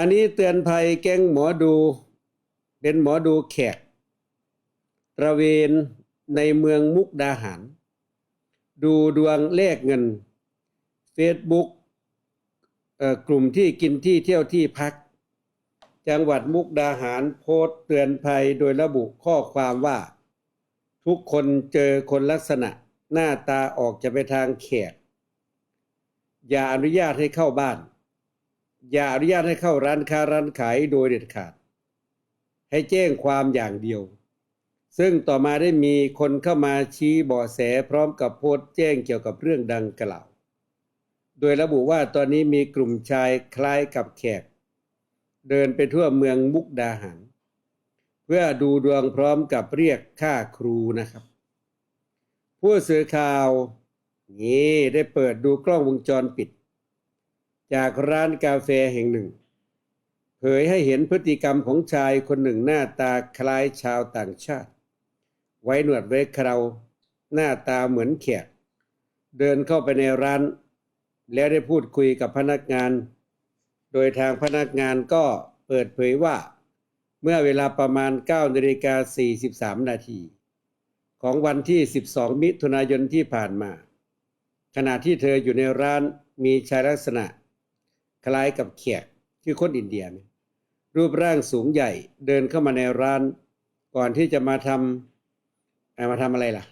อันนี้เตือนภัยแก๊งหมอดูเป็นหมอดูแขกตระเวนในเมืองมุกดาหาร ดูดวงเลขเงิน Facebook กลุ่มที่กินที่เที่ยวที่พัก จังหวัดมุกดาหารโพสเตือนภัยโดยระบุข้อความว่า ทุกคนเจอคนลักษณะหน้าตาออกจะไปทางแขกอย่าอนุญาตให้เข้าบ้าน อย่าอนุญาตให้เข้าร้านค้าร้านขายโดยเด็ดขาด ให้แจ้งความอย่างเดียว ซึ่งต่อมาได้มีคนเข้ามาชี้เบาะแสพร้อมกับโพสต์แจ้งเกี่ยวกับเรื่องดังกล่าว โดยระบุว่าตอนนี้มีกลุ่มชายคล้ายกับแขก เดินไปทั่วเมืองมุกดาหาร เพื่อดูดวงพร้อมกับเรียกค่าครูนะครับ ผู้สื่อข่าวนี่ได้เปิดดูกล้องวงจรปิด จากร้านกาแฟแห่งหนึ่ง เผยให้เห็นพฤติกรรมของชายคนหนึ่งหน้าตาคล้ายชาวต่างชาติ ไว้หนวดไว้เคราหน้าตาเหมือนแขก เดินเข้าไปในร้าน แล้วได้พูดคุยกับพนักงาน โดยทางพนักงานก็เปิดเผยว่า เมื่อเวลาประมาณ9นาฬิกา43 นาทีของวันที่ 12 มิถุนายนที่ผ่านมา ขณะที่เธออยู่ในร้านมีชายลักษณะ คล้ายกับแขกคือคนอินเดียเนี่ยรูปร่างสูงใหญ่เดินเข้ามาในร้าน ก่อนที่จะมาทำมาทำอะไรล่ะ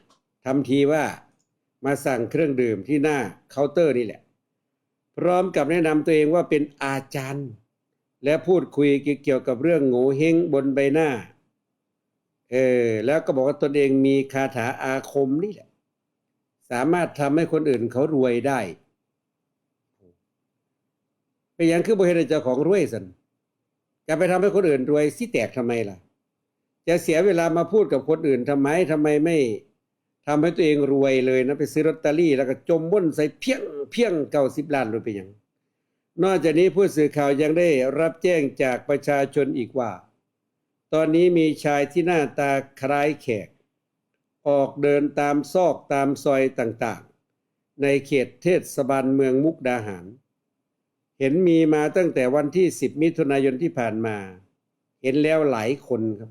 ทำทีว่ามาสั่งเครื่องดื่มที่หน้าเคาน์เตอร์นี่แหละ พร้อมกับแนะนำตัวเองว่าเป็นอาจารย์ และพูดคุยเกี่ยวกับเรื่องโง่เฮงบนใบหน้าเออแล้วก็บอกว่าตนเองมีคาถาอาคมนี่แหละ สามารถทำให้คนอื่นเขารวยได้ ไปนหยังคือบริเวณเจ้าของรวยสันจะไปทำให้คนอื่นรวยสิแตกทำไมล่ะ จะเสียเวลามาพูดกับคนอื่นทำไมทำไมไม่ทำให้ตัวเองรวยเลยนะไปซื้อลอตเตอรี่ แล้วก็จมม่นใส่เพียงเพียงเก้าสิบล้านรวยไปหยังนอกจากนี้ผู้สื่อข่าวยังได้รับแจ้งจากประชาชนอีกว่า ตอนนี้มีชายที่หน้าตาคล้ายแขก ออกเดินตามซอกตามซอยต่างๆ ในเขตเทศบาลเมืองมุกดาหาร เห็นมีมาตั้งแต่วันที่ 10 มิถุนายนที่ผ่านมา เห็นแล้วหลายคนครับ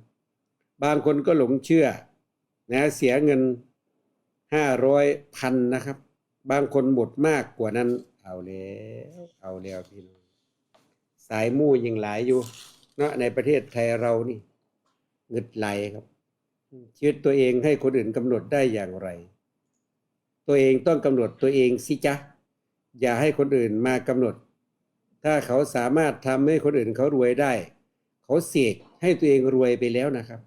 บางคนก็หลงเชื่อนะเสียเงิน 500พันนะครับ บางคนหมดมากกว่านั้น เอาแล้วเอาแล้วพี่น้องสายมู่ยังหลายอยู่เนาะในประเทศไทยเรานี่เงึดไหลครับชีวิตตัวเองให้คนอื่นกำหนดได้อย่างไร ตัวเองต้องกำหนดตัวเองสิจ๊ะอย่าให้คนอื่นมากำหนด ถ้าเขาสามารถทำให้คนอื่นเขารวยได้ เขาเสกให้ตัวเองรวยไปแล้วนะครับ